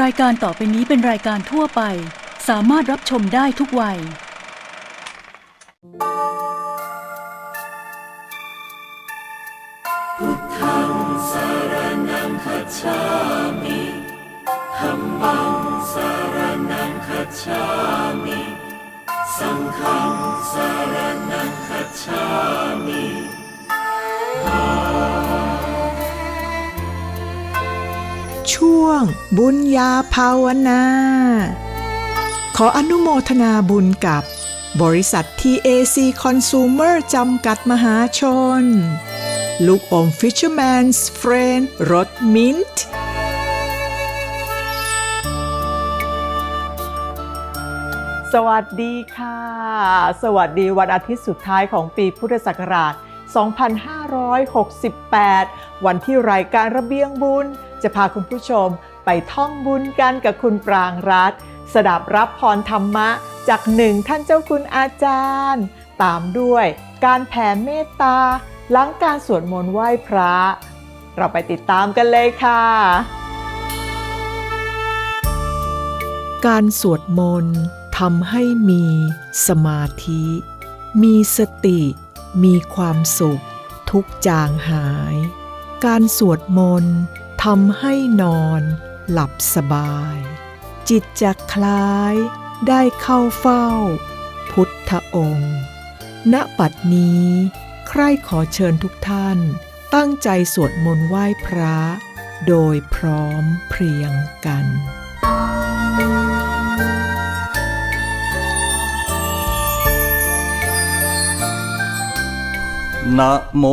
รายการต่อไปนี้เป็นรายการทั่วไป สามารถรับชมได้ทุกวัย พุทธังสารนังคัจฉามิธัมมังสารนังคัจฉามิ สังฆังสารนังคัจฉามิ ช่วง บุญญาภาวนา ขออนุโมทนาบุญกับบริษัท TAC Consumer จำกัดมหาชน ลูกอม Fisherman's Friend รสมิ้นท์สวัสดีค่ะ สวัสดีวันอาทิตย์สุดท้ายของปีพุทธศักราช 2568 วันที่รายการระเบียงบุญ จะพาคุณผู้ชมไปท่องบุญกันกับคุณปรางรัตสดับรับพรธรรมะจากหนึ่งท่านเจ้าคุณอาจารย์ ตามด้วยการแผ่เมตตาหลังการสวดมนต์ไหว้พระ เราไปติดตามกันเลยค่ะ การสวดมนต์ทำให้มีสมาธิ มีสติ มีความสุข ทุกจางหาย การสวดมนต์ ทำให้นอนหลับสบาย จิตจะคล้ายได้เข้าเฝ้า พุทธองค์ ณปัดนี้ ใครขอเชิญทุกท่าน ตั้งใจสวดมนต์ไหว้พระ โดยพร้อมเพรียงกันนะโม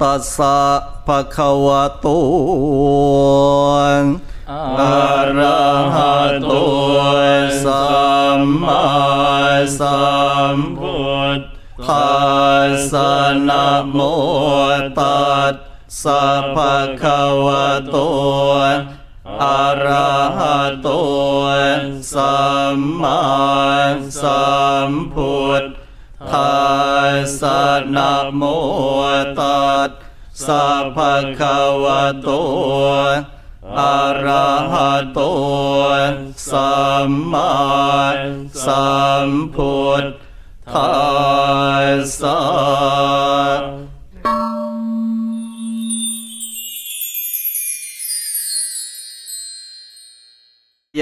ตัสสะ ภะคะวะโตอะระหะโตสัมมาสัมพุทธัสสะนะโมตัสสะภะคะวะโตอะระหะโตสัมมาสัมพุทธัสสะนะโมตัส สะภะคะวะโตอะระหะโตสัมมาสัมพุทธัสสะ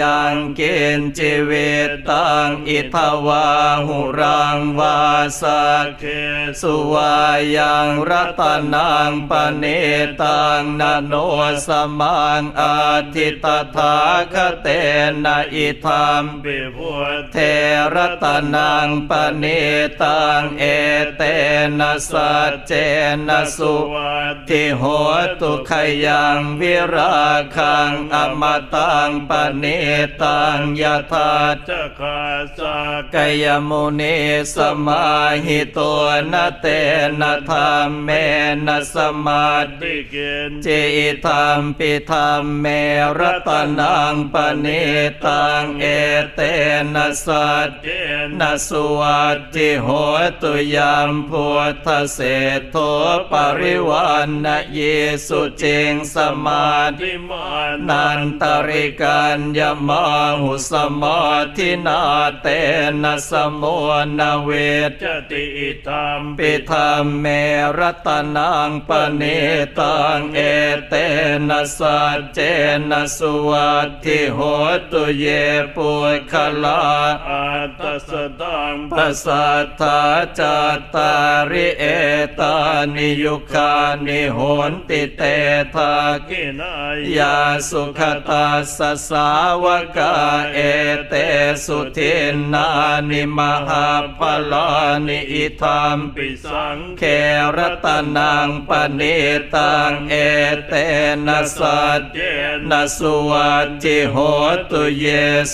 ยังเกณฑ์จิเวตังอิทวาหุรังวาสักเคสุวายังรัตนังปเนตังนโนสมังอาทิตถาคเตนะอิธัมปิพุทเทรัตนังปเนตังเอเตนะสัจเจนะสุทิโหตุขยังวิราคังอมตังปเนตังยะถาจคาสกยมุนีสมาหิตัวนเตนะธรรมเมนะสมาธิเกณจิธรรมปิธรรมเมรตนังปเนตังเอเตนะสัจเจนะสุวัติโหตุยามพุทธเศรษโทปริวันนะเยสุเจงสมาธิมานันตริกันยมาหุสมาธินาเตนะสมุนเวจติอิธรรมปิธรรมเมรัตนังปเนตังเอเตนะสัจเจนะสุวัตถิโหตุเยปุคลาอัตตสตังปัสสัทธาจัตตาริเอตานิยุคานิโหนติเตทากินายาสุขตาสสาววกาเอเตสุทินนานิมหาพลานิอิธรรมปิสังเครตนังปณิตังเอเตนะสัจเจนะสุวัติโหตุเย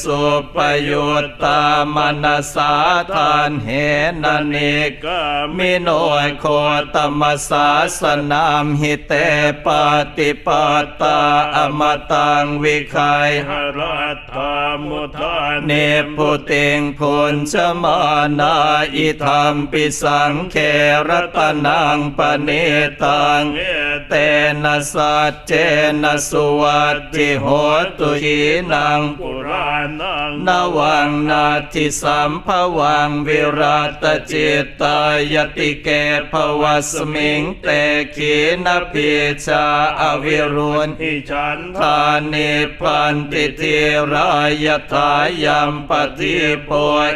สุปยุตตามนัสาทานเหนนิกมิโนยโคตมสาสนามหิเตปฏิปตาอมตังวิคัยหรตถามุทานเนพุติงพุนชมานาอิธรรมปิสังเครตนังปเนตังเอเตนะสัจเจนะสุวัตติโหตุขีนังปุรานังนวังนาทิสัมภวังวิรัตจิตตายติเกภวสมิงเตขีนพิชาอวิรุณอิฉันทานิพันติเทรายทายัมปฏิโพ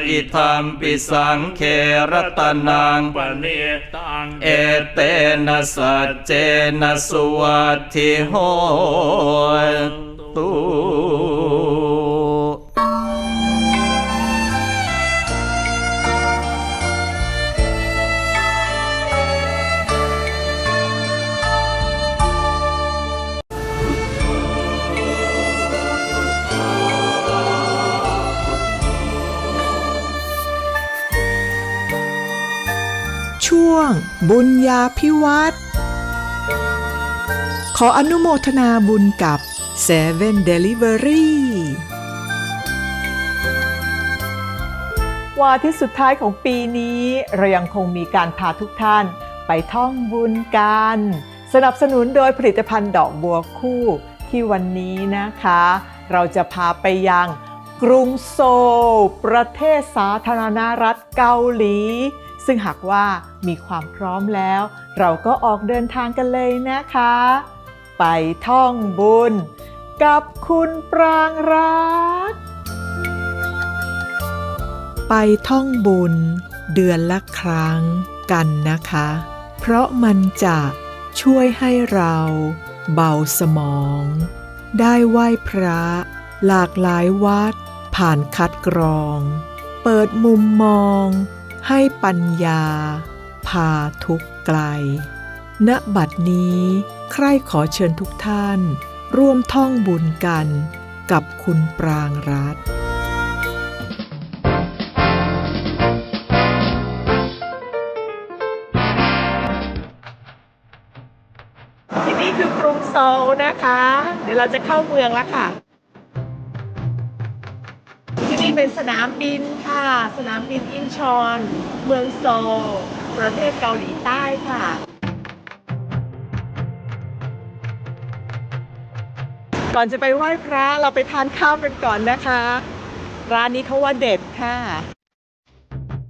อิธรรมปิสังเครตนังปณิตัง เอเตนะสัจเจนะสุวัติโหตุ ช่วง บุญญาพิวัตรขออนุโมทนาบุญกับเซเว่นเดลิเวอรี่วันอาที่สุดท้ายของปีนี้ เรายังคงมีการพาทุกท่านไปท่องบุญกัน สนับสนุนโดยผลิตภัณฑ์ดอกบัวคู่ที่วันนี้นะคะ เราจะพาไปยังกรุงโซลประเทศสาธารณรัฐเกาหลี ซึ่งหากว่ามีความพร้อมแล้ว เราก็ออกเดินทางกันเลยนะคะ ไปท่องบุญ กับคุณปรางรัก ไปท่องบุญ เดือนละครั้งกันนะคะ เพราะมันจะช่วยให้เราเบาสมอง ได้ไหว้พระ หลากหลายวัด ผ่านคัดกรอง เปิดมุมมอง ให้ปัญญา พาทุกไกล ณบัดนี้ ใครขอเชิญทุกท่าน ร่วมท่องบุญกันกับคุณปรางรัตน์ที่นี่คือกรุงโซลนะคะ เดี๋ยวเราจะเข้าเมืองแล้วค่ะ นี่เป็นสนามบินค่ะ สนามบินอินชอน เมืองโซลประเทศเกาหลีใต้ค่ะ ก่อนจะไปไหว้พระเราไปทานข้าวกันก่อนนะคะ ร้านนี้เขาว่าเด็ดค่ะ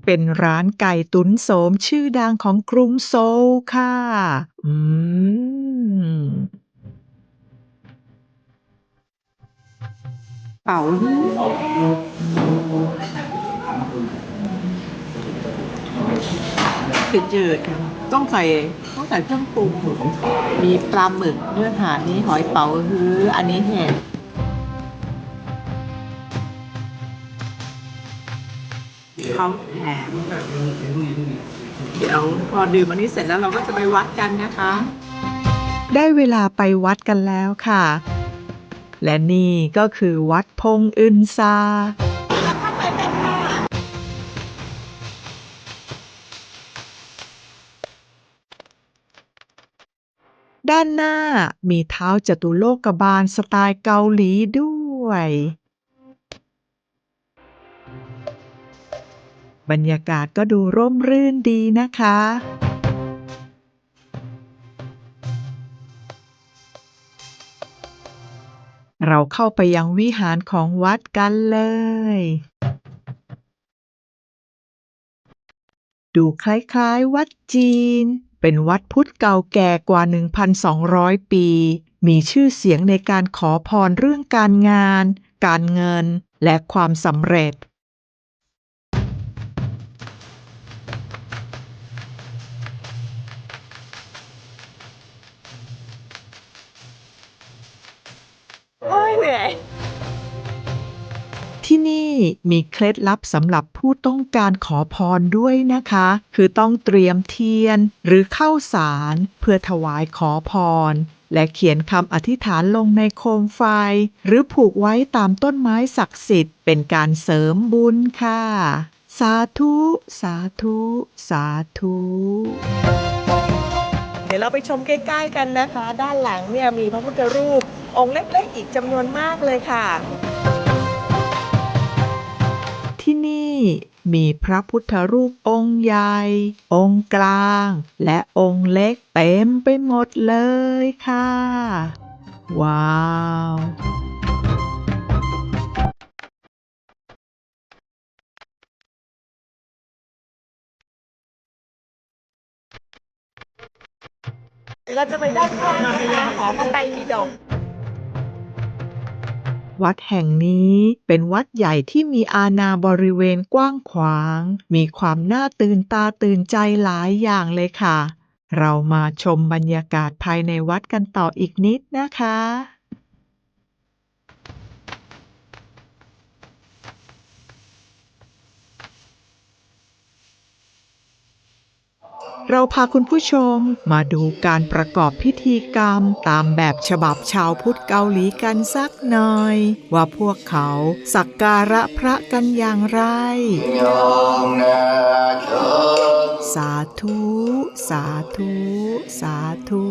เป็นร้านไก่ตุ๋นโสมชื่อดังของกรุงโซลค่ะ อืม เป๋าจืดจืดต้องใส่ต้องใส่เครื่องปรุงมีปลาหมึกเนื้อหานี้หอยเป๋าฮื้ออันนี้เห็ดเขาแถมเดี๋ยวพอดื่มอันนี้เสร็จแล้วเราก็จะไปวัดกันนะคะ ได้เวลาไปวัดกันแล้วค่ะ และนี่ก็คือวัดพงอึนซาด้านหน้ามีเท้าจตุโลกบาลสไตล์เกาหลีด้วย บรรยากาศก็ดูร่มรื่นดีนะคะ เราเข้าไปยังวิหารของวัดกันเลย ดูคล้ายๆ วัดจีน เป็นวัดพุทธเก่าแก่กว่า 1,200 ปี มีชื่อเสียงในการขอพรเรื่องการงาน การเงิน และความสำเร็จ เหนื่อย ที่นี่มีเคล็ดลับสำหรับผู้ต้องการขอพรด้วยนะคะ คือต้องเตรียมเทียนหรือข้าวสาร เพื่อถวายขอพร และเขียนคำอธิษฐานลงในโคมไฟ หรือผูกไว้ตามต้นไม้ศักดิ์สิทธิ์เป็นการเสริมบุญค่ะ สาธุ สาธุ สาธุ ดี๋ยวเราไปชมใกล้ ๆ กันนะคะ ด้านหลังเนี่ยมีพระพุทธรูป องค์เล็ก ๆ อีกจำนวนมากเลยค่ะ ที่นี่มีพระพุทธรูปองค์ใหญ่ องค์กลาง และองค์เล็กเต็มไปหมดเลยค่ะ ว้าว เราจะไปด้านข้างนะคะหอพระไตรปิฎกวัดแห่งนี้เป็นวัดใหญ่ที่มีอาณาบริเวณกว้างขวาง มีความน่าตื่นตาตื่นใจหลายอย่างเลยค่ะ เรามาชมบรรยากาศภายในวัดกันต่ออีกนิดนะคะ เราพาคุณผู้ชมมาดูการประกอบพิธีกรรมตามแบบฉบับชาวพุทธเกาหลีกันสักหน่อย ว่าพวกเขาสักการะพระกันอย่างไร สาธุ สาธุ สาธุ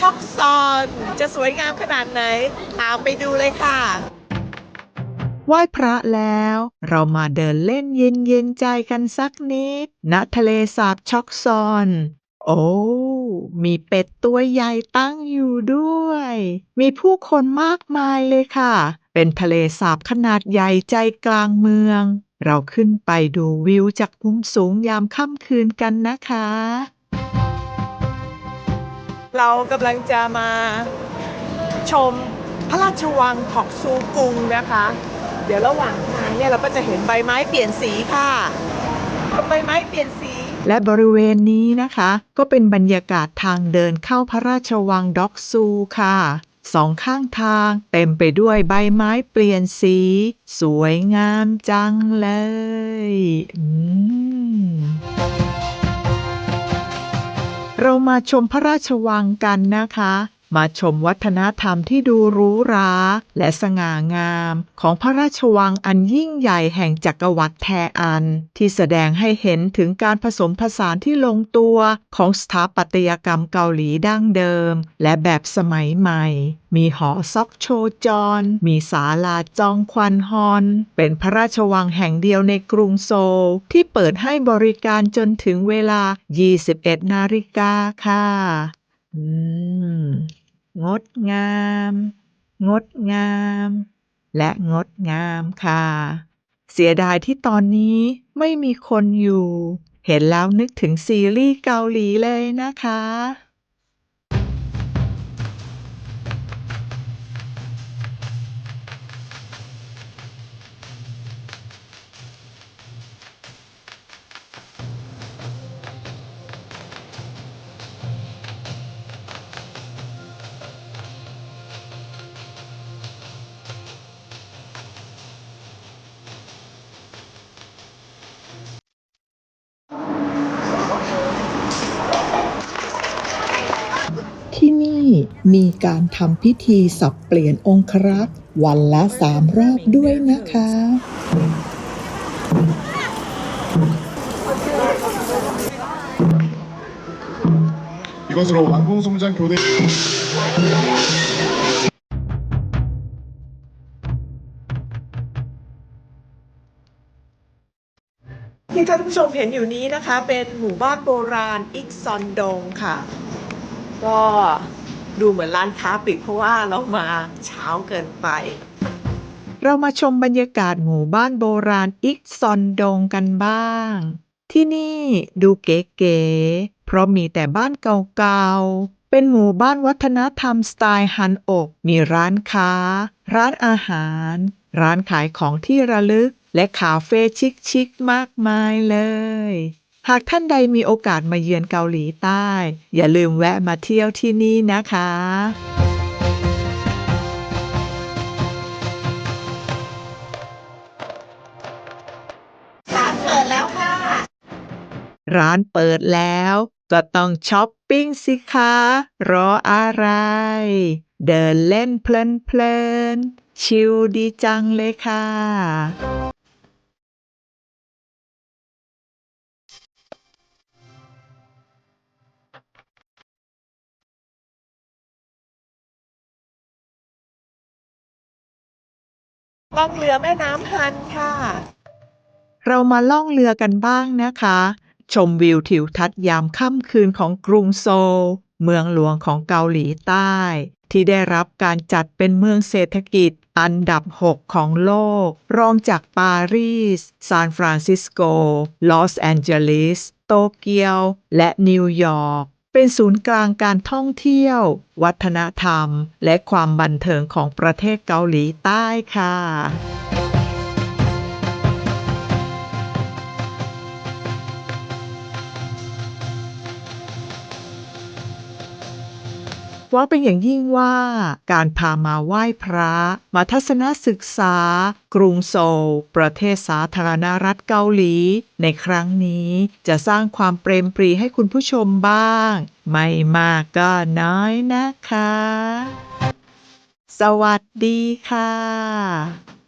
ช็อกซอนจะสวยงามขนาดไหน ตามไปดูเลยค่ะ ไหว้พระแล้ว เรามาเดินเล่นเย็นเย็นๆใจกันสักนิด ณทะเลสาบช็อกซอน โอ้ มีเป็ดตัวใหญ่ตั้งอยู่ด้วย มีผู้คนมากมายเลยค่ะ เป็นทะเลสาบขนาดใหญ่ใจกลางเมือง เราขึ้นไปดูวิวจากมุมสูงยามค่ำคืนกันนะคะ เรากำลังจะมาชมพระราชวังของซูกรุงนะคะ เดี๋ยวระหว่างทางเนี่ยเราก็จะเห็นใบไม้เปลี่ยนสีค่ะใบไม้เปลี่ยนสี และบริเวณนี้นะคะ ก็เป็นบรรยากาศทางเดินเข้าพระราชวังด็อกซูค่ะสองข้างทางเต็มไปด้วยใบไม้เปลี่ยนสี สวยงามจังเลย อืม เรามาชมพระราชวังกันนะคะ มาชมวัฒนธรรมที่ดูหรูหราและสง่างาม ของพระราชวังอันยิ่งใหญ่แห่งจักรวรรดิแทอัน ที่แสดงให้เห็นถึงการผสมผสานที่ลงตัวของสถาปัตยกรรมเกาหลีดั้งเดิม และแบบสมัยใหม่ มีหอซอกโชจรมีศาลาจองควันฮอน เป็นพระราชวังแห่งเดียวในกรุงโซลที่เปิดให้บริการจนถึงเวลา 21 นาฬิกาค่ะ อืม งดงาม งดงาม และงดงามค่ะ เสียดายที่ตอนนี้ไม่มีคนอยู่ เห็นแล้วนึกถึงซีรีส์เกาหลีเลยนะคะ การทำพิธีสับเปลี่ยนองครักษ์วันละสามรอบด้วยนะคะ 이것으로 왕궁송장 교대 ที่ท่านผู้ชมเห็นอยู่นี้นะคะ เป็นหมู่บ้านโบราณอิกซอนดงค่ะ ก็ ดูเหมือนร้านค้าปิดเพราะว่าเรามาเช้าเกินไป เรามาชมบรรยากาศหมู่บ้านโบราณอิกซอนดงกันบ้าง ที่นี่ดูเก๋ๆเพราะมีแต่บ้านเก่าๆ เป็นหมู่บ้านวัฒนธรรมสไตล์ฮันอก มีร้านค้า ร้านอาหาร ร้านขายของที่ระลึก และคาเฟ่ชิคๆมากมายเลย หากท่านใดมีโอกาสมาเยือนเกาหลีใต้ อย่าลืมแวะมาเที่ยวที่นี่นะคะร้านเปิดแล้วค่ะ ร้านเปิดแล้ว ก็ต้องช้อปปิ้งสิคะ รออะไร เดินเล่นเพลินๆ ชิลดีจังเลยค่ะ ล่องเรือแม่น้ำฮันค่ะ เรามาล่องเรือกันบ้างนะคะ ชมวิวทิวทัศน์ยามค่ำคืนของกรุงโซล เมืองหลวงของเกาหลีใต้ ที่ได้รับการจัดเป็นเมืองเศรษฐกิจอันดับ 6 ของโลก รองจากปารีส ซานฟรานซิสโก ลอสแอนเจลิส โตเกียว และนิวยอร์ก เป็นศูนย์กลางการท่องเที่ยว วัฒนธรรม และความบันเทิงของประเทศเกาหลีใต้ค่ะ หวังเป็นอย่างยิ่งว่า การพามาไหว้พระ มาทัศนศึกษา กรุงโซล ประเทศสาธารณรัฐเกาหลี ในครั้งนี้จะสร้างความเปรมปรีให้คุณผู้ชมบ้าง ไม่มากก็น้อยนะคะ สวัสดีค่ะ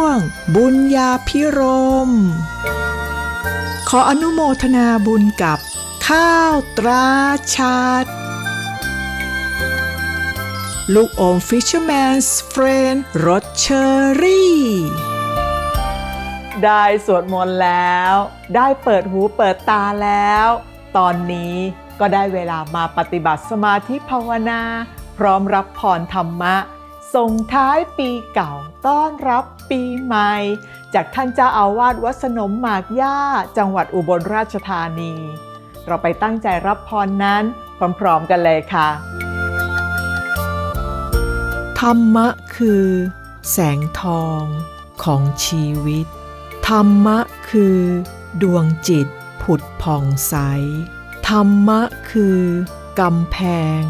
วง บุญญาพิรม ขออนุโมทนาบุญกับ ข้าวตราชัดลูกอม Fisherman's Friend รสเชอรี่ ได้สวดมนต์แล้ว ได้เปิดหูเปิดตาแล้ว ตอนนี้ก็ได้เวลามาปฏิบัติสมาธิภาวนา พร้อมรับพรธรรมะ ส่งท้ายปีเก่าต้อนรับ ปีใหม่ จากท่านเจ้าอาวาสวัดสนมหมากย่า จังหวัดอุบลราชธานี เราไปตั้งใจรับพรนั้นพร้อมๆกันเลยค่ะ ธรรมะคือ แสงทองของชีวิต ธรรมะคือ ดวงจิตผุดผ่องใส ธรรมะคือกำแพง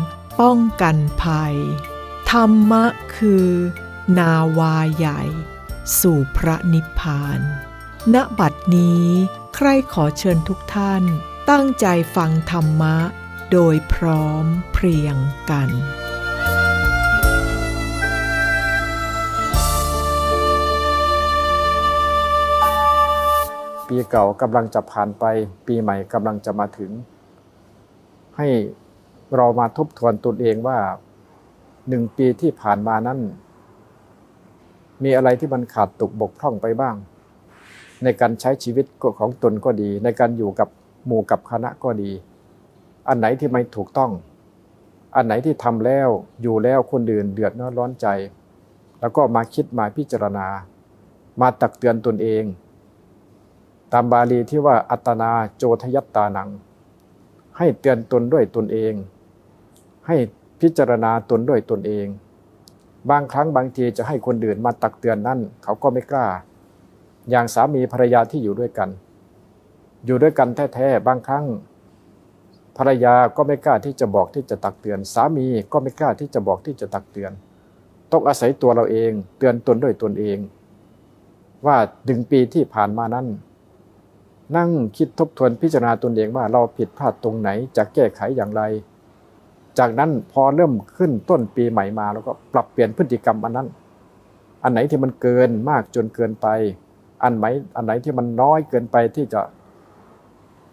ป้องกันภัย ธรรมะคือ นาวาใหญ่ สู่พระนิพพาน ณ บัดนี้ ใครขอเชิญทุกท่านตั้งใจฟังธรรมะ โดยพร้อมเพรียงกันปีเก่ากำลังจะผ่านไป ปีใหม่กำลังจะมาถึง ให้เรามาทบทวนตนเองว่าหนึ่งปีที่ผ่านมานั้น มีอะไรที่มันขาดตกบกพร่องไปบ้าง ในการใช้ชีวิตของตนก็ดี ในการอยู่กับหมู่กับคณะก็ดี อันไหนที่ไม่ถูกต้อง อันไหนที่ทำแล้วอยู่แล้วคนอื่นเดือดร้อนร้อนใจ แล้วก็มาคิดมาพิจารณา มาตักเตือนตนเอง ตามบาลีที่ว่าอัตนาโจทยัตตานัง ให้เตือนตนด้วยตนเอง ให้พิจารณาตนด้วยตนเอง บางครั้งบางทีจะให้คนอื่นมาตักเตือนนั่นเขาก็ไม่กล้า อย่างสามีภรรยาที่อยู่ด้วยกัน อยู่ด้วยกันแท้ๆบางครั้ง ภรรยาก็ไม่กล้าที่จะบอกที่จะตักเตือน สามีก็ไม่กล้าที่จะบอกที่จะตักเตือนต้องอาศัยตัวเราเองเตือนตนด้วยตนเอง ว่าดึงปีที่ผ่านมานั้น นั่งคิดทบทวนพิจารณาตนเองว่าเราผิดพลาดตรงไหนจะแก้ไขอย่างไร จากนั้นพอเริ่มขึ้นต้นปีใหม่มาแล้วก็ปรับเปลี่ยนพฤติกรรมอันนั้น อันไหนที่มันเกินมากจนเกินไป อันไหนอันไหนที่มันน้อยเกินไปที่จะ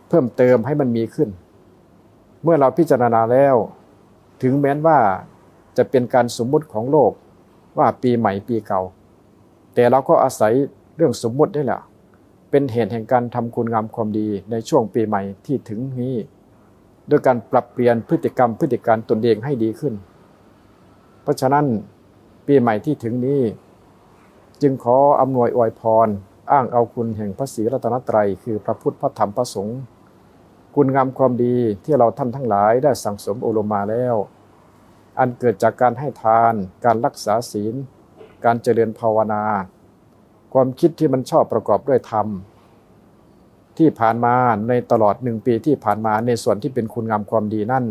เพิ่มเติมให้มันมีขึ้น เมื่อเราพิจารณาแล้ว ถึงแม้นว่าจะเป็นการสมมุติของโลกว่าปีใหม่ปีเก่า แต่เราก็อาศัยเรื่องสมมุตินี่แหละเป็นเหตุแห่งการทำคุณงามความดีในช่วงปีใหม่ที่ถึงนี้ ด้วยการปรับเปลี่ยนพฤติกรรมพฤติการตนเองให้ดีขึ้น เพราะฉะนั้นปีใหม่ที่ถึงนี้ จึงขออำนวยอวยพร อ้างเอาคุณแห่งพระศรีรัตนตรัย คือพระพุทธพระธรรมพระสงฆ์คุณงามความดีที่เราท่านทั้งหลายได้สั่งสมอบรมมาแล้ว อันเกิดจากการให้ทาน การรักษาศีล การเจริญภาวนา ความคิดที่มันชอบประกอบด้วยธรรม ที่ผ่านมาในตลอดหนึ่งปีที่ผ่านมาในส่วนที่เป็นคุณงามความดีนั่น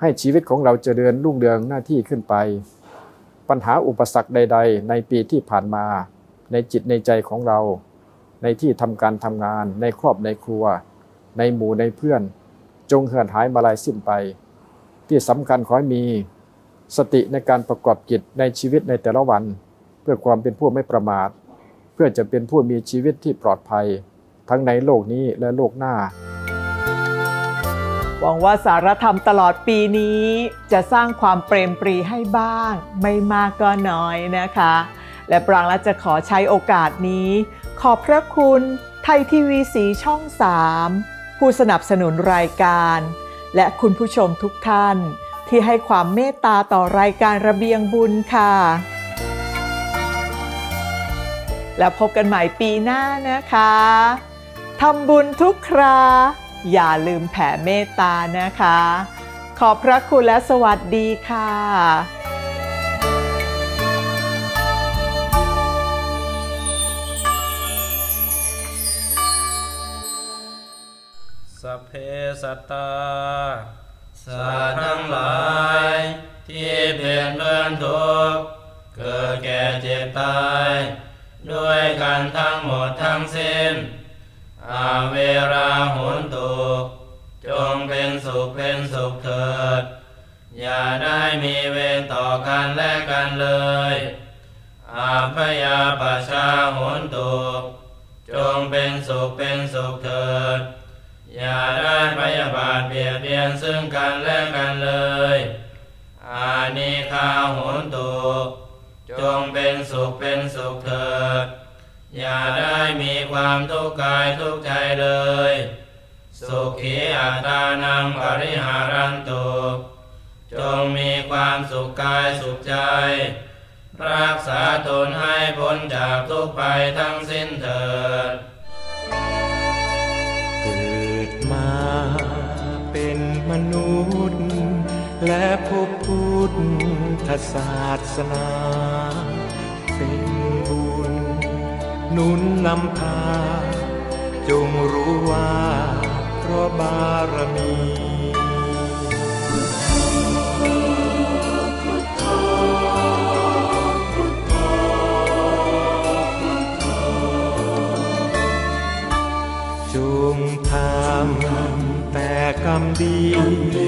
ให้ชีวิตของเราเจริญรุ่งเรืองหน้าที่ขึ้นไป ปัญหาอุปสรรคใด ๆ ในปีที่ผ่านมา ในจิตในใจของเรา ในที่ทำการทำงาน ในครอบในครัว ในหมู่ในเพื่อน จงเหือนหายมาลายสิ้นไป ที่สำคัญขอให้มี สติในการประกอบกิจในชีวิตในแต่ละวัน เพื่อความเป็นผู้ไม่ประมาท เพื่อจะเป็นผู้มีชีวิตที่ปลอดภัย ทั้งในโลกนี้และโลกหน้า หวังว่าสารธรรมตลอดปีนี้ จะสร้างความเปรมปรีให้บ้าง ไม่มากก็น้อยนะคะ และปรางละจะขอใช้โอกาสนี้ ขอบพระคุณไทยทีวีสีช่อง 3 ผู้สนับสนุนรายการ และคุณผู้ชมทุกท่าน ที่ให้ความเมตตาต่อรายการระเบียงบุญค่ะแล้วพบกันใหม่ปีหน้านะคะ ทำบุญทุกครา อย่าลืมแผ่เมตตานะคะ ขอบพระคุณและสวัสดีค่ะสัพเพสัตตาสัตว์ทั้งหลาย ที่เพียนเพื่อนทุกข์เกิดแก่เจ็บตาย ด้วยกันทั้งหมดทั้งสิ้น อาเวราหุนตุจงเป็นสุขเป็นสุขเถิด อย่าได้มีเวรต่อกันและกันเลย อาพยาปชาหุนตุจงเป็นสุขเป็นสุขเถิด อย่าได้พยาบาทเบียดเบียนซึ่งกันและกันเลย อานิคาโหนตุจงเป็นสุขเป็นสุขเถิด อย่าได้มีความทุกข์กายทุกข์ใจเลย สุขีอัตานังปริหารันตุจงมีความสุขกายสุขใจ รักษาตนให้พ้นจากทุกข์ไปทั้งสิ้นเถิด เกิดมาเป็นมนุษย์ และพบพุทธศาสนา นุนนำพา จงรู้ว่าเพราะบารมีจงทำแต่กรรมดี